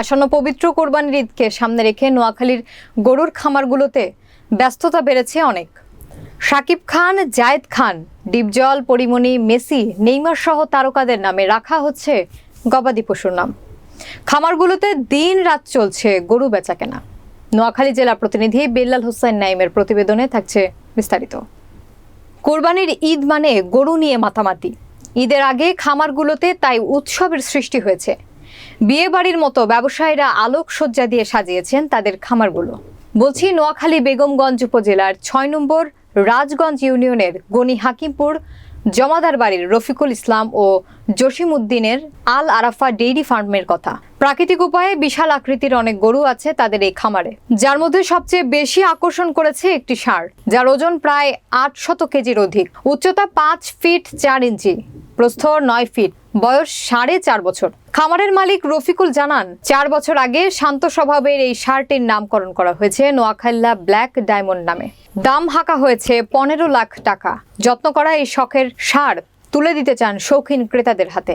আসন্ন পবিত্র কোরবানির ঈদকে সামনে রেখে নোয়াখালীর গরুর খামারগুলোতে ব্যস্ততা বেড়েছে অনেক। শাকিব খান, জায়েদ খান, ডিপজল, পরিমণি, মেসি, নেইমার সহ তারকাদের নামে রাখা হচ্ছে গবাদি পশুর নাম। খামারগুলোতে দিন রাত চলছে গরু বেচা কেনা নোয়াখালী জেলা প্রতিনিধি বেল্লাল হোসেন নাইমের প্রতিবেদনে থাকছে বিস্তারিত। কোরবানির ঈদ মানে গরু নিয়ে মাতামাতি। ঈদের আগে খামারগুলোতে তাই উৎসবের সৃষ্টি হয়েছে। বিয়ে বাড়ির মতো ব্যবসায়ীরা আলোকসজ্জা দিয়ে সাজিয়েছেন তাদের খামারগুলো। বলছি, নোয়াখালী বেগমগঞ্জ উপজেলার ছয় নম্বর রাজগঞ্জ ইউনিয়নের গনি হাকিমপুর, জমাদার বাড়ির রফিকুল ইসলাম ও জসিম উদ্দিনের আল আরাফা ডেইরি ফার্মের কথা। প্রাকৃতিক উপায়ে বিশাল আকৃতির অনেক গরু আছে তাদের এই খামারে। যার মধ্যে সবচেয়ে বেশি আকর্ষণ করেছে একটি ষাঁড়, যার ওজন প্রায় আটশত কেজির অধিক। উচ্চতা পাঁচ ফিট চার ইঞ্চি, প্রস্থ নয় ফিট। বয়স সাড়ে চার বছর। খামারের মালিক রফিকুল জানান, চার বছর আগে শান্ত স্বভাবের এই ষাঁড়টির নামকরণ করা হয়েছে নোয়াখাল্লা ব্ল্যাক ডায়মন্ড নামে। দাম হাঁকা হয়েছে পনেরো লাখ টাকা। যত্ন করা এই শখের সার তুলে দিতে চান শৌখিন ক্রেতাদের হাতে।